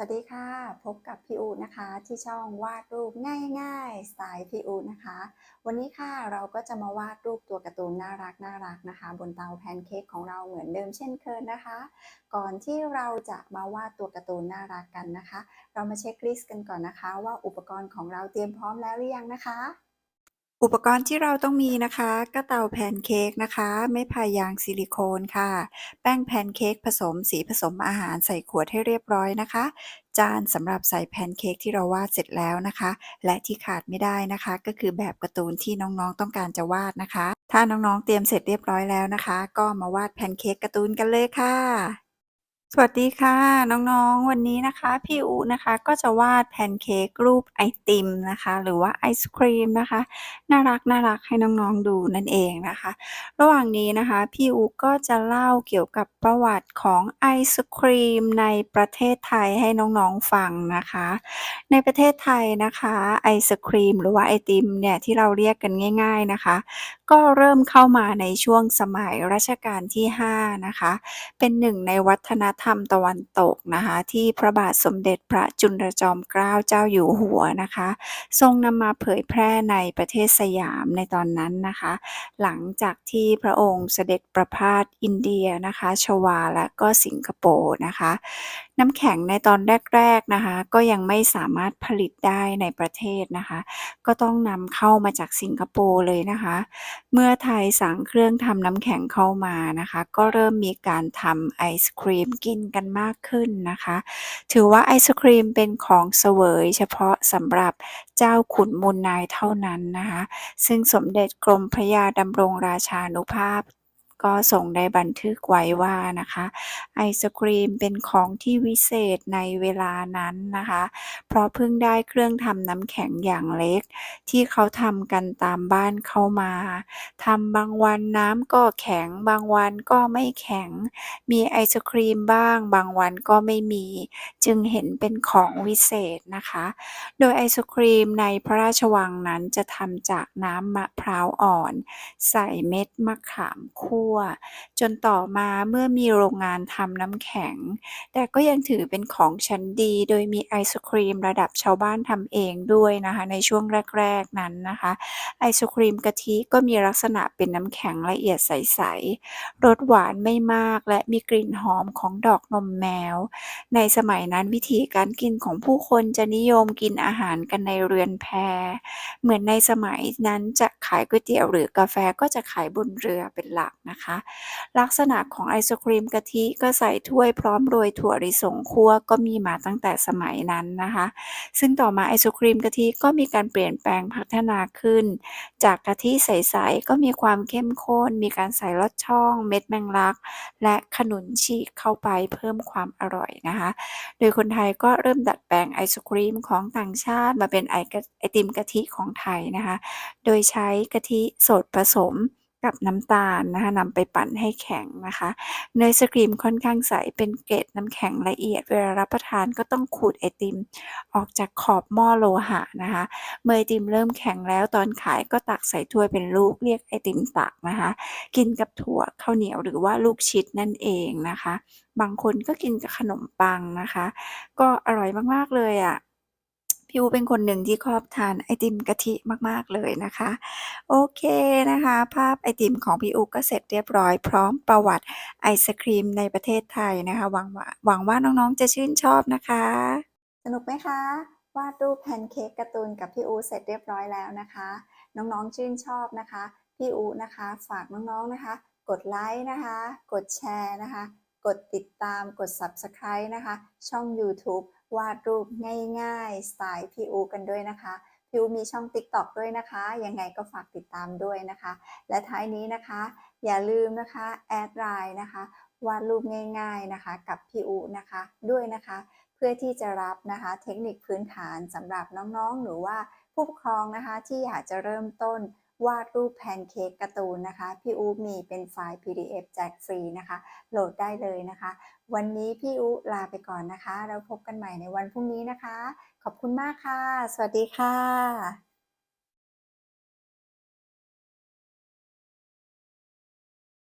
สวัสดีค่ะ พบกับพี่อูนะคะ ที่ช่องวาดรูปง่ายๆสไตล์พี่อูนะคะ วันนี้ค่ะเราก็จะมาวาดรูปตัวการ์ตูนน่ารักน่ารักนะคะ บนเตาแพนเค้กของเราเหมือนเดิมเช่นเคยนะคะ ก่อนที่เราจะมาวาดตัวการ์ตูนน่ารักกันนะคะ เรามาเช็คลิสต์กันก่อนนะคะ ว่าอุปกรณ์ของเราเตรียมพร้อมแล้วหรือยังนะคะ อุปกรณ์ที่เราต้องมีนะคะ ก็เตาแพนเค้กนะคะ ไม้พายางซิลิโคนค่ะ แป้งแพนเค้กผสมสีผสมอาหารใส่ขวดให้เรียบร้อยนะคะ จานสำหรับใส่แพนเค้กที่เราวาดเสร็จแล้วนะคะ และที่ขาดไม่ได้นะคะ ก็คือแบบการ์ตูนที่น้องๆต้องการจะวาดนะคะ ถ้าน้องๆเตรียมเสร็จเรียบร้อยแล้วนะคะ ก็มาวาดแพนเค้กการ์ตูนกันเลยค่ะ สวัสดีค่ะ น้องๆ วันนี้นะคะ พี่อุนะคะก็จะวาดแพนเค้กรูปไอติมนะคะ หรือว่าไอศครีมนะคะ น่ารักๆให้น้องๆดูนั่นเองนะคะ ระหว่างนี้นะคะ พี่อุก็จะเล่าเกี่ยวกับประวัติของไอศครีมในประเทศไทยให้น้องๆฟังนะคะ ในประเทศไทยนะคะไอศครีมหรือว่าไอติมเนี่ยที่เราเรียกกันง่าย ๆนะคะ ก็เริ่มเข้ามาในช่วงสมัยรัชกาลที่ 5 นะคะ เป็นหนึ่งในวัฒนธรรมตะวันตกนะคะ ที่พระบาทสมเด็จพระจุลจอมเกล้าเจ้าอยู่หัวนะคะ ทรงนำมาเผยแพร่ในประเทศสยามในตอนนั้นนะคะ หลังจากที่พระองค์เสด็จประพาสอินเดียนะคะ ชวาและก็สิงคโปร์นะคะ น้ำแข็งในตอนแรกๆนะคะ ก็ยังไม่สามารถผลิตได้ในประเทศนะคะ ก็ต้องนำเข้ามาจากสิงคโปร์เลยนะคะ เมื่อไทยสั่งเครื่องทำน้ำแข็งเข้ามานะคะ ก็เริ่มมีการทำไอศครีมกินกันมากขึ้นนะคะ ถือว่าไอศครีมเป็นของเสวยเฉพาะสำหรับเจ้าขุนมูลนายเท่านั้นนะคะ ซึ่งสมเด็จกรมพระยาดำรงราชานุภาพ ก็ทรงได้บันทึกไว้ว่านะคะ ไอศครีมเป็นของที่วิเศษในเวลานั้นนะคะ เพราะเพิ่งได้เครื่องทำน้ำแข็งอย่างเล็ก ที่เขาทำกันตามบ้านเข้ามาทำบางวันน้ำก็แข็ง บางวันก็ไม่แข็ง มีไอศครีมบ้าง บางวันก็ไม่มี จึงเห็นเป็นของวิเศษนะคะ โดยไอศครีมในพระราชวังนั้นจะทำจากน้ำมะพร้าวอ่อน ใส่เม็ดมะขามคั่ว จนต่อมาเมื่อมีโรงงานทำน้ำแข็ง แต่ก็ยังถือเป็นของชั้นดี โดยมีไอศครีมระดับชาวบ้านทำเองด้วยนะคะ ในช่วงแรก ๆนั้นนะคะ ไอศครีมกะทิก็มีลักษณะเป็นน้ำแข็งละเอียดใส ๆ รสหวานไม่มากและมีกลิ่นหอมของดอกนมแมว ในสมัยนั้นวิธีการกินของผู้คนจะนิยมกินอาหารกันในเรือนแพ เหมือนในสมัยนั้นจะขายก๋วยเตี๋ยวหรือกาแฟก็จะขายบนเรือเป็นหลักนะคะลักษณะของไอศครีมกะทิก็ใส่ถ้วยพร้อมโรยถั่วลิสงคั่วก็มีมาตั้งแต่สมัยนั้นนะคะ ซึ่งต่อมาไอศครีมกะทิก็มีการเปลี่ยนแปลงพัฒนาขึ้น จากกะทิใสๆก็มีความเข้มข้น มีการใส่ลอดช่องเม็ดแมงลัก และขนุนฉีกเข้าไปเพิ่มความอร่อยนะคะ โดยคนไทยก็เริ่มดัดแปลงไอศครีมของต่างชาติมาเป็นไอไอติมกะทิของไทยนะคะ โดยใช้กะทิสดผสม กับน้ำตาลนะคะนำไปปั่นให้แข็งนะคะ เนยสครีมค่อนข้างใสเป็นเกล็ดน้ำแข็งละเอียด เวลารับประทานก็ต้องขูดไอติม ออกจากขอบหม้อโลหะนะคะ เมื่อไอติมเริ่มแข็งแล้วตอนขายก็ตักใส่ถ้วยเป็นลูกเรียกไอติมตักนะคะ กินกับถั่วข้าวเหนียวหรือว่าลูกชิดนั่นเองนะคะ บางคนก็กินกับขนมปังนะคะ ก็อร่อยมากๆเลยอะ พี่อูเป็นคนหนึ่งที่ชอบทานไอติมกะทิมาก ๆ เลยนะคะ โอเคนะคะ ภาพไอติมของพี่อูก็เสร็จเรียบร้อยพร้อมประวัติไอศครีมในประเทศไทยนะคะ หวังว่าหวังว่าน้องๆจะชื่นชอบนะคะ สนุกไหมคะ วาดรูปแพนเค้กการ์ตูนกับพี่อูเสร็จเรียบร้อยแล้วนะคะ น้องๆชื่นชอบนะคะ พี่อูนะคะ ฝากน้องๆนะคะ กดไลค์นะคะ กดแชร์นะคะ กดติดตามกด Subscribe นะคะ ช่องยูทูบ วาดรูปง่ายๆ สไตล์พี่อูกันด้วยนะคะ พี่อูมีช่อง TikTok ด้วยนะคะ ยังไงก็ฝากติดตามด้วยนะคะ และท้ายนี้นะคะ อย่าลืมนะคะแอดไลน์นะคะ วาดรูปง่ายๆนะคะ กับพี่อูนะคะด้วยนะคะ เพื่อที่จะรับนะคะเทคนิคพื้นฐานสำหรับน้องๆ หรือว่าผู้ปกครองนะคะที่อยากจะเริ่มต้น วาดรูปแพนเค้กการ์ตูนนะคะ พี่อูมีเป็นไฟล์ PDF แจกฟรีนะคะ โหลดได้เลยนะคะ วันนี้พี่อูลาไปก่อนนะคะแล้วพบกันใหม่ในวันพรุ่งนี้นะคะ ขอบคุณมากค่ะ สวัสดีค่ะ